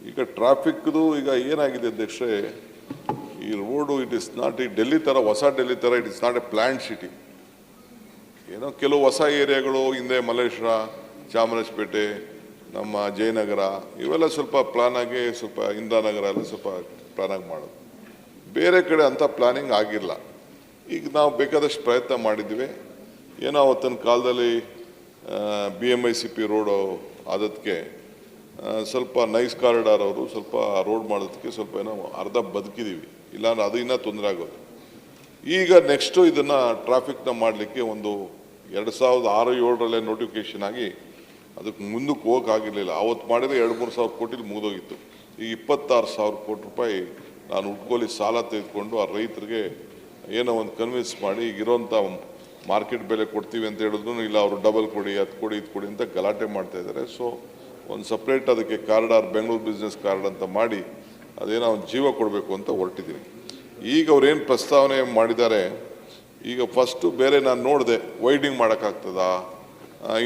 ಈಗ ಟ್ರಾಫಿಕ್ದು ಈಗ ಏನಾಗಿದೆ ಅಧ್ಯಕ್ಷ ಈ ರೋಡು ಇಟ್ ಇಸ್ ನಾಟ್ ಈ ಡೆಲ್ಲಿ ಥರ ಹೊಸ ಡೆಲ್ಲಿ ಥರ it is not a planned city ಏನೋ ಕೆಲವು ಹೊಸ ಏರಿಯಾಗಳು, ಹಿಂದೆ ಮಲ್ಲೇಶ್ವರ, ಚಾಮರಾಜಪೇಟೆ, ನಮ್ಮ ಜಯನಗರ, ಇವೆಲ್ಲ ಸ್ವಲ್ಪ ಪ್ಲಾನ್ ಆಗಿ ಸ್ವಲ್ಪ ಇಂದ್ರಾನಗರ ಎಲ್ಲ ಸ್ವಲ್ಪ ಪ್ಲಾನ್ ಆಗಿ ಮಾಡೋದು. ಬೇರೆ ಕಡೆ ಅಂಥ ಪ್ಲಾನಿಂಗ್ ಆಗಿಲ್ಲ. ಈಗ ನಾವು ಬೇಕಾದಷ್ಟು ಪ್ರಯತ್ನ ಮಾಡಿದ್ವಿ ಏನೋ ಅವತ್ತಿನ ಕಾಲದಲ್ಲಿ B M I C P road ಆದದಕ್ಕೆ ಸ್ವಲ್ಪ ನೈಸ್ ಕಾರಿಡಾರ್ ಅವರು ಸ್ವಲ್ಪ ರೋಡ್ ಮಾಡೋದಕ್ಕೆ ಸ್ವಲ್ಪ ಏನೋ ಅರ್ಧ ಬದುಕಿದ್ದೀವಿ ಇಲ್ಲಾಂದ್ರೆ ಅದು ಇನ್ನೂ ತೊಂದರೆ ಆಗೋದು. ಈಗ ನೆಕ್ಸ್ಟು ಇದನ್ನು ಟ್ರಾಫಿಕ್ನ ಮಾಡಲಿಕ್ಕೆ ಒಂದು ಎರಡು ಸಾವಿರದ ಆರು ಏಳರಲ್ಲೇ ನೋಟಿಫಿಕೇಶನ್ ಆಗಿ ಅದಕ್ಕೆ ಮುಂದಕ್ಕೆ ಹೋಗೋಕ್ಕಾಗಿರಲಿಲ್ಲ ಅವತ್ತು ಮಾಡಿದ್ರೆ ಎರಡು ಮೂರು ಸಾವಿರ ಕೋಟಿಲಿ ಮುಗಿದೋಗಿತ್ತು. ಈಗ ಇಪ್ಪತ್ತಾರು ಸಾವಿರ ಕೋಟಿ ರೂಪಾಯಿ ನಾನು ಉಟ್ಕೊಳ್ಳಿ ಸಾಲ ತೆಗೆದುಕೊಂಡು ಆ ರೈತರಿಗೆ ಏನೋ ಒಂದು ಕನ್ವಿನ್ಸ್ ಮಾಡಿ ಈಗ ಇರೋಂಥ ಮಾರ್ಕೆಟ್ ಬೆಲೆ ಕೊಡ್ತೀವಿ ಅಂತ ಹೇಳಿದ್ರು ಇಲ್ಲ, ಅವರು ಡಬಲ್ ಕೊಡಿ ಅದು ಕೊಡಿ ಇದು ಕೊಡಿ ಅಂತ ಗಲಾಟೆ ಮಾಡ್ತಾ ಇದ್ದಾರೆ. ಸೊ ಒಂದು ಸಪ್ರೇಟ್ ಅದಕ್ಕೆ ಕಾರಿಡಾರ್ ಬೆಂಗಳೂರು ಬಿಸ್ನೆಸ್ ಕಾರ್ಡ್ ಅಂತ ಮಾಡಿ ಅದೇನೋ ಒಂದು ಜೀವ ಕೊಡಬೇಕು ಅಂತ ಹೊರಟಿದ್ದೀನಿ. ಈಗ ಅವ್ರೇನು ಪ್ರಸ್ತಾವನೆ ಮಾಡಿದ್ದಾರೆ, ಈಗ ಫಸ್ಟು ಬೇರೆ ನಾನು ನೋಡಿದೆ ವೈಡಿಂಗ್ ಮಾಡೋಕ್ಕಾಗ್ತದ?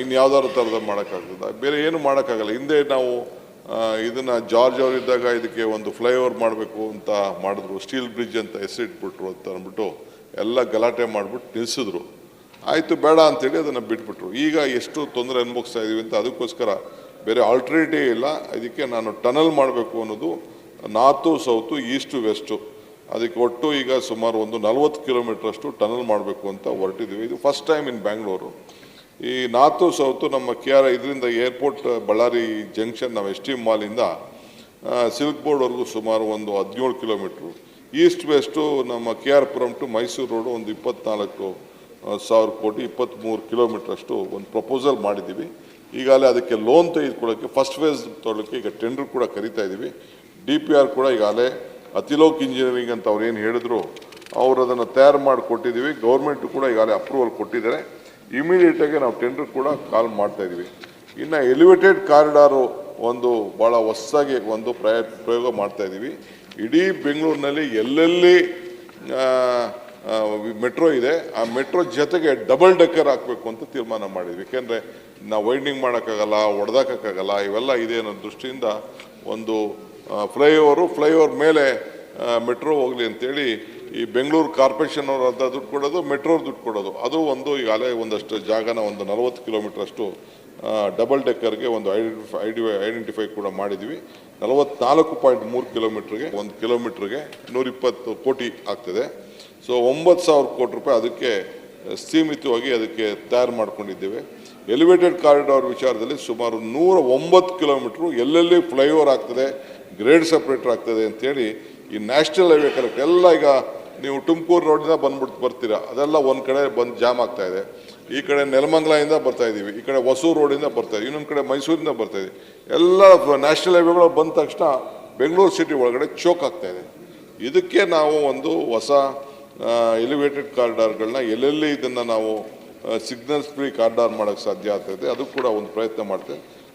ಇನ್ನು ಯಾವ್ದಾದ್ರು ಥರದ ಮಾಡೋಕ್ಕಾಗ್ತದ? ಬೇರೆ ಏನು ಮಾಡೋಕ್ಕಾಗಲ್ಲ. ಹಿಂದೆ ನಾವು ಇದನ್ನು ಜಾರ್ಜ್ ಅವರಿದ್ದಾಗ ಇದಕ್ಕೆ ಒಂದು ಫ್ಲೈಓವರ್ ಮಾಡಬೇಕು ಅಂತ ಮಾಡಿದ್ರು ಸ್ಟೀಲ್ ಬ್ರಿಡ್ಜ್ ಅಂತ ಹೆಸರಿಟ್ಬಿಟ್ರು ಅಂತ ಅಂದ್ಬಿಟ್ಟು ಎಲ್ಲ ಗಲಾಟೆ ಮಾಡಿಬಿಟ್ಟು ನಿಲ್ಲಿಸಿದ್ರು ಆಯಿತು, ಬೇಡ ಅಂತೇಳಿ ಅದನ್ನು ಬಿಟ್ಬಿಟ್ರು. ಈಗ ಎಷ್ಟು ತೊಂದರೆ ಅನುಭವಿಸ್ತಾ ಇದ್ದೀವಿ ಅಂತ ಅದಕ್ಕೋಸ್ಕರ ಬೇರೆ ಆಲ್ಟರ್ನೇಟಿವ್ ಇಲ್ಲ. ಇದಕ್ಕೆ ನಾನು ಟನಲ್ ಮಾಡಬೇಕು ಅನ್ನೋದು ನಾರ್ತು ಸೌತು ಈಸ್ಟು ವೆಸ್ಟು. ಅದಕ್ಕೆ ಒಟ್ಟು ಈಗ ಸುಮಾರು ಒಂದು ನಲವತ್ತು ಕಿಲೋಮೀಟರ್ ಅಷ್ಟು ಟನಲ್ ಮಾಡಬೇಕು ಅಂತ ಹೊರಟಿದ್ದೀವಿ. ಇದು ಫಸ್ಟ್ ಟೈಮ್ ಇನ್ ಬ್ಯಾಂಗ್ಳೂರು ಈ ನಾರ್ತು ಸೌತು ನಮ್ಮ ಕೆ ಆರ್ ಇದರಿಂದ ಏರ್ಪೋರ್ಟ್ ಬಳ್ಳಾರಿ ಜಂಕ್ಷನ್ ನಾವು ಎಸ್ ಟಿ ಮಾಲಿಂದ ಸಿಲ್ಕ್ ಬೋರ್ಡ್ವರೆಗೂ ಸುಮಾರು ಒಂದು ಹದಿನೇಳು ಕಿಲೋಮೀಟ್ರು. ಈಸ್ಟ್ ವೆಸ್ಟು ನಮ್ಮ K R Puram to Mysuru road ಒಂದು ಇಪ್ಪತ್ನಾಲ್ಕು ಆ, ಸಾವಿರ ಕೋಟಿ ಇಪ್ಪತ್ತ್ಮೂರು ಕಿಲೋಮೀಟ್ರಷ್ಟು ಒಂದು ಪ್ರಪೋಸಲ್ ಮಾಡಿದ್ದೀವಿ. ಈಗಾಗಲೇ ಅದಕ್ಕೆ ಲೋನ್ ತೆಗೆದುಕೊಳ್ಳೋಕ್ಕೆ ಫಸ್ಟ್ ಫೇಸ್ ತೊಗೊಳ್ಳೋಕ್ಕೆ ಈಗ ಟೆಂಡರ್ ಕೂಡ ಕರಿತಾ ಇದ್ದೀವಿ ಡಿ ಪಿ ಆರ್ ಕೂಡ ಈಗಾಗಲೇ ಅತಿಲೋಕ್ ಇಂಜಿನಿಯರಿಂಗ್ ಅಂತ ಅವ್ರು ಏನು ಹೇಳಿದ್ರು, ಅವರು ಅದನ್ನು ತಯಾರು ಮಾಡಿ ಕೊಟ್ಟಿದ್ದೀವಿ ಗೌರ್ಮೆಂಟು ಕೂಡ ಈಗಾಗಲೇ ಅಪ್ರೂವಲ್ ಕೊಟ್ಟಿದ್ದಾರೆ. ಇಮಿಡಿಯೇಟಾಗಿ ನಾವು ಟೆಂಡರ್ ಕೂಡ ಕಾಲ್ ಮಾಡ್ತಾ ಇದ್ದೀವಿ ಇನ್ನು ಎಲಿವೇಟೆಡ್ ಕಾರಿಡಾರು ಒಂದು ಭಾಳ ಹೊಸ್ದಾಗಿ ಒಂದು ಪ್ರಯ ಪ್ರಯೋಗ ಮಾಡ್ತಾ ಇದ್ದೀವಿ ಇಡೀ ಬೆಂಗಳೂರಿನಲ್ಲಿ ಎಲ್ಲೆಲ್ಲಿ ಮೆಟ್ರೋ ಇದೆ. ಆ ಮೆಟ್ರೋ ಜೊತೆಗೆ ಡಬಲ್ ಡೆಕ್ಕರ್ ಹಾಕಬೇಕು ಅಂತ ತೀರ್ಮಾನ ಮಾಡಿದ್ವಿ. ಏಕೆಂದರೆ ನಾವು ವೈಂಡಿಂಗ್ ಮಾಡೋಕ್ಕಾಗಲ್ಲ ಹೊಡೆದಾಕೋಕ್ಕಾಗಲ್ಲ ಇವೆಲ್ಲ ಇದೆ ಅನ್ನೋ ದೃಷ್ಟಿಯಿಂದ ಒಂದು ಫ್ಲೈಓವರು ಫ್ಲೈಓವರ್ ಮೇಲೆ ಮೆಟ್ರೋ ಹೋಗಲಿ ಅಂತೇಳಿ ಈ ಬೆಂಗಳೂರು ಕಾರ್ಪೊರೇಷನ್ ಅವರು ದುಡ್ಡು ಕೊಡೋದು ಮೆಟ್ರೋ ದುಡ್ಡು ಕೊಡೋದು. ಅದು ಒಂದು ಈಗಾಗಲೇ ಒಂದಷ್ಟು ಜಾಗನ ಒಂದು ನಲವತ್ತು ಕಿಲೋಮೀಟರ್ ಅಷ್ಟು ಡಬಲ್ ಡೆಕ್ಕರ್ಗೆ ಒಂದು ಐಡೆಂಟಿಫೈ ಐಡಿ ಐಡೆಂಟಿಫೈ ಕೂಡ ಮಾಡಿದ್ವಿ. ನಲವತ್ನಾಲ್ಕು ಪಾಯಿಂಟ್ ಮೂರು ಕಿಲೋಮೀಟ್ರಿಗೆ, ಒಂದು ಕಿಲೋಮೀಟ್ರಿಗೆ ನೂರಿಪ್ಪತ್ತು ಕೋಟಿ ಆಗ್ತದೆ. ಸೊ ಒಂಬತ್ತು ಸಾವಿರ ಕೋಟಿ ರೂಪಾಯಿ ಅದಕ್ಕೆ ಸೀಮಿತವಾಗಿ ಅದಕ್ಕೆ ತಯಾರು ಮಾಡ್ಕೊಂಡಿದ್ದೇವೆ. ಎಲಿವೇಟೆಡ್ ಕಾರಿಡಾರ್ ವಿಚಾರದಲ್ಲಿ ಸುಮಾರು ನೂರ ಒಂಬತ್ತು ಕಿಲೋಮೀಟ್ರು ಎಲ್ಲೆಲ್ಲಿ ಫ್ಲೈಓವರ್ ಆಗ್ತದೆ ಗ್ರೇಡ್ ಸಪ್ರೇಟರ್ ಆಗ್ತದೆ ಅಂತೇಳಿ ಈ ನ್ಯಾಷನಲ್ ಹೈವೇ ಕರೆಕ್ಟ್ ಎಲ್ಲ ಈಗ ನೀವು ತುಮಕೂರು ರೋಡಿಂದ ಬಂದ್ಬಿಟ್ಟು ಬರ್ತೀರಾ, ಅದೆಲ್ಲ ಒಂದು ಕಡೆ ಬಂದು ಜಾಮ್ ಆಗ್ತಾ ಇದೆ. ಈ ಕಡೆ ನೆಲಮಂಗಲದಿಂದ ಬರ್ತಾ ಇದ್ದೀವಿ ಈ ಕಡೆ ಹೊಸೂರು ರೋಡಿಂದ ಬರ್ತಾ ಇದ್ದೀವಿ ಇನ್ನೊಂದು ಕಡೆ ಮೈಸೂರಿಂದ ಬರ್ತಾ ಇದ್ದೀವಿ ಎಲ್ಲ ನ್ಯಾಷನಲ್ ಹೈವೇಗಳು ಬಂದ ತಕ್ಷಣ ಬೆಂಗಳೂರು ಸಿಟಿ ಒಳಗಡೆ ಚೋಕ್ ಆಗ್ತಾ ಇದೆ. ಇದಕ್ಕೆ ನಾವು ಒಂದು ಹೊಸ ಎಲಿವೇಟೆಡ್ ಕಾರಿಡಾರ್ಗಳನ್ನ ಎಲ್ಲೆಲ್ಲಿ ಇದನ್ನು ನಾವು ಸಿಗ್ನಲ್ಸ್ ಫ್ರೀ ಕಾರಿಡಾರ್ ಮಾಡೋಕ್ಕೆ ಸಾಧ್ಯ ಆಗ್ತದೆ ಅದು ಕೂಡ ಒಂದು ಪ್ರಯತ್ನ ಮಾಡ್ತೇವೆ